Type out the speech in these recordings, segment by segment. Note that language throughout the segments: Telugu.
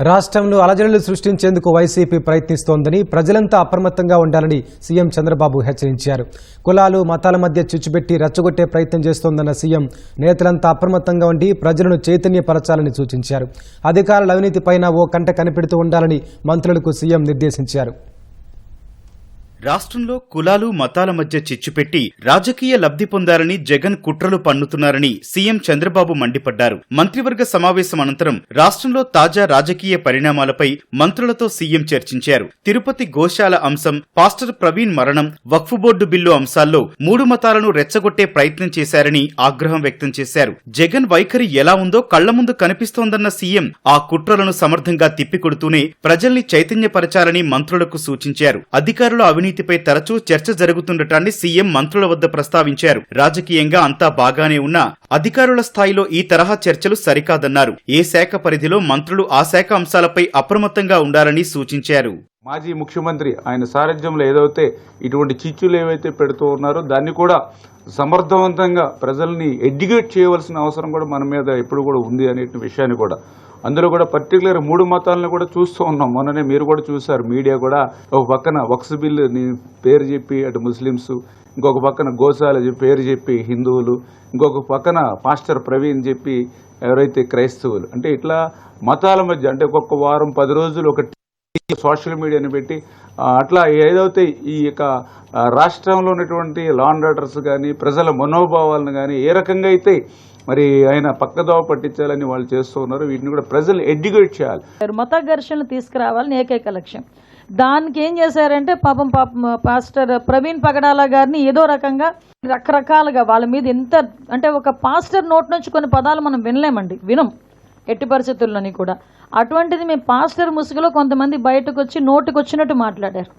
రాష్ట్రంలో అలజడులు సృష్టించేందుకు వైసీపీ ప్రయత్నిస్తోందని ప్రజలంతా అప్రమత్తంగా ఉండాలని సీఎం చంద్రబాబు హెచ్చరించారు. కులాలు మతాల మధ్య చిచ్చుపెట్టి రెచ్చగొట్టే ప్రయత్నం చేస్తోందన్న సీఎం నేతలంతా అప్రమత్తంగా ఉండి ప్రజలను చైతన్యపరచాలని సూచించారు. అధికారుల అవినీతిపైన ఓ కంట కనిపెడుతూ ఉండాలని మంత్రులకు సీఎం నిర్దేశించారు. రాష్ట్రంలో కులాలు మతాల మధ్య చిచ్చుపెట్టి రాజకీయ లబ్ధి పొందాలని జగన్ కుట్రలు పన్నుతున్నారని సీఎం చంద్రబాబు మండిపడ్డారు. మంత్రివర్గ సమావేశం అనంతరం రాష్ట్రంలో తాజా రాజకీయ పరిణామాలపై మంత్రులతో సీఎం చర్చించారు. తిరుపతి గోశాల అంశం పాస్టర్ ప్రవీణ్ మరణం వక్ఫ్ బోర్డు బిల్లు అంశాల్లో మూడు మతాలను రెచ్చగొట్టే ప్రయత్నం చేశారని ఆగ్రహం వ్యక్తం చేశారు. జగన్ వైఖరి ఎలా ఉందో కళ్ళ ముందు కనిపిస్తోందన్న సీఎం ఆ కుట్రలను సమర్థంగా తిప్పికొడుతూనే ప్రజల్ని చైతన్యపరచాలని మంత్రులకు సూచించారు. అధికారుల అవినీతిపై తరచూ చర్చ జరుగుతుండటాన్ని సీఎం మంత్రుల వద్ద ప్రస్తావించారు. రాజకీయంగా అంతా బాగానే ఉన్నా అధికారుల స్థాయిలో ఈ తరహా చర్చలు సరికాదన్నారు. ఏ శాఖ పరిధిలో మంత్రులు ఆ శాఖ అంశాలపై అప్రమత్తంగా ఉండాలని సూచించారు. మాజీ ముఖ్యమంత్రి ఆయన సారథ్యంలో ఏదైతే ఇటువంటి చిచ్చులు ఏవైతే పెడుతూ ఉన్నారో దాన్ని కూడా సమర్థవంతంగా ప్రజల్ని ఎడ్యుకేట్ చేయవలసిన అవసరం కూడా మన మీద ఎప్పుడు కూడా ఉంది అనే విషయాన్ని కూడా అందులో కూడా పర్టికులర్ మూడు మతాలను కూడా చూస్తూ ఉన్నాం. మొన్ననే మీరు కూడా చూశారు. మీడియా కూడా ఒక పక్కన వక్స్ బిల్ పేరు చెప్పి అటు ముస్లిమ్స్ ఇంకొక పక్కన గోశాల పేరు చెప్పి హిందువులు ఇంకొక పక్కన పాస్టర్ ప్రవీణ్ చెప్పి ఎవరైతే క్రైస్తవులు. అంటే ఇట్లా మతాల మధ్య అంటే ఒక్కొక్క వారం పది రోజులు ఒక సోషల్ మీడియాని పెట్టి అట్లా ఏదైతే ఈ యొక్క రాష్ట్రంలో ఉన్నటువంటి లా ఆర్డర్స్ కానీ ప్రజల మనోభావాలను కానీ ఏ రకంగా అయితే మరి ఆయన పక్కదోవ పట్టించాలని వాళ్ళు చేస్తూ ఉన్నారు వీటిని కూడా ప్రజలు ఎడ్యుకేట్ చేయాలి. మత ఘర్షణలు తీసుకురావాలని ఏకైక లక్ష్యం. దానికి ఏం చేశారంటే పాపం పాపం పాస్టర్ ప్రవీణ్ పగడాల గారిని ఏదో రకంగా రకరకాలుగా వాళ్ళ మీద ఎంత అంటే ఒక పాస్టర్ నోట్ నుంచి కొన్ని పదాలు మనం వినలేమండి వినం. ఎట్టి పరిస్థితుల్లోని కూడా. అటువంటిది మేము పాస్టర్ ముసుగులో కొంతమంది బయటకు వచ్చి నోటుకు వచ్చినట్టు మాట్లాడారు.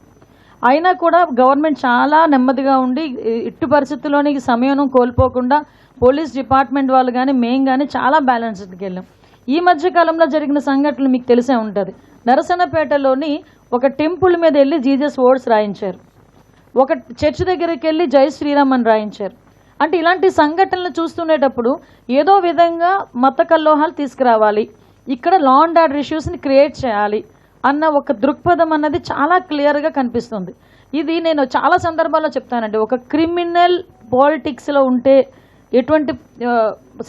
అయినా కూడా గవర్నమెంట్ చాలా నెమ్మదిగా ఉండి ఇట్టు పరిస్థితుల్లోని సమయం కోల్పోకుండా పోలీస్ డిపార్ట్మెంట్ వాళ్ళు కానీ మేం కానీ చాలా బ్యాలెన్స్డ్కి వెళ్ళాం. ఈ మధ్య కాలంలో జరిగిన సంఘటనలు మీకు తెలిసే ఉంటుంది. నరసనపేటలోని ఒక టెంపుల్ మీద వెళ్ళి జీజస్ వర్డ్స్ రాయించారు. ఒక చర్చ్ దగ్గరికి వెళ్ళి జై శ్రీరామ్ అని రాయించారు. అంటే ఇలాంటి సంఘటనలు చూస్తుండేటప్పుడు ఏదో విధంగా మత కల్లోహాలు తీసుకురావాలి. ఇక్కడ లా అండ్ ఆర్డర్ ఇష్యూస్ని క్రియేట్ చేయాలి అన్న ఒక దృక్పథం అన్నది చాలా క్లియర్గా కనిపిస్తుంది. ఇది నేను చాలా సందర్భాల్లో చెప్తానండి. ఒక క్రిమినల్ పాలిటిక్స్లో ఉంటే ఎటువంటి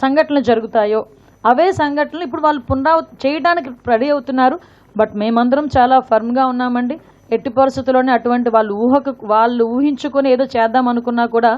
సంఘటనలు జరుగుతాయో అవే సంఘటనలు ఇప్పుడు వాళ్ళు పునరావ చేయడానికి రెడీ అవుతున్నారు. బట్ మేమందరం చాలా ఫర్మ్గా ఉన్నామండి. ఎట్టి పరిస్థితుల్లోనే అటువంటి వాళ్ళు ఊహకు వాళ్ళు ఊహించుకొని ఏదో చేద్దాం అనుకున్నా కూడా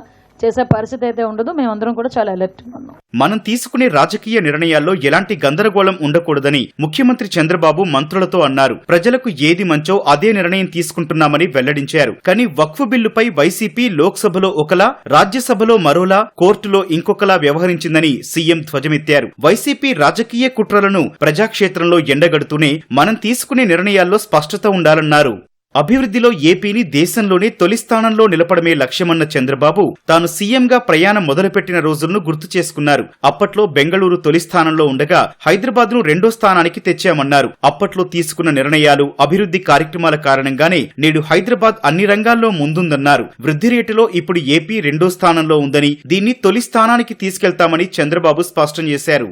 చేసే పరిస్థితి అయితే ఉండదు మేమందరం కూడా చాలా అలర్ట్ ఉన్నాం. మనం తీసుకునే రాజకీయ నిర్ణయాల్లో ఎలాంటి గందరగోళం ఉండకూడదని ముఖ్యమంత్రి చంద్రబాబు మంత్రులతో అన్నారు. ప్రజలకు ఏది మంచో అదే నిర్ణయం తీసుకుంటున్నామని వెల్లడించారు. కానీ వక్ఫ్ బిల్లుపై వైసీపీ లోక్సభలో ఒకలా రాజ్యసభలో మరోలా కోర్టులో ఇంకొకలా వ్యవహరించిందని సీఎం ధ్వజమెత్తారు. వైసీపీ రాజకీయ కుట్రలను ప్రజాక్షేత్రంలో ఎండగడుతూనే మనం తీసుకునే నిర్ణయాల్లో స్పష్టత ఉండాలన్నారు. అభివృద్ధిలో ఏపీని దేశంలోనే తొలి స్థానంలో నిలపడమే లక్ష్యమన్న చంద్రబాబు తాను సీఎంగా ప్రయాణం మొదలుపెట్టిన రోజులను గుర్తు చేసుకున్నారు. అప్పట్లో బెంగళూరు తొలి స్థానంలో ఉండగా హైదరాబాద్ను రెండో స్థానానికి తెచ్చామన్నారు. అప్పట్లో తీసుకున్న నిర్ణయాలు అభివృద్ధి కార్యక్రమాల కారణంగానే నేడు హైదరాబాద్ అన్ని రంగాల్లో ముందుందన్నారు. వృద్ధి రేటులో ఇప్పుడు ఏపీ రెండో స్థానంలో ఉందని దీన్ని తొలి స్థానానికి తీసుకెళ్తామని చంద్రబాబు స్పష్టం చేశారు.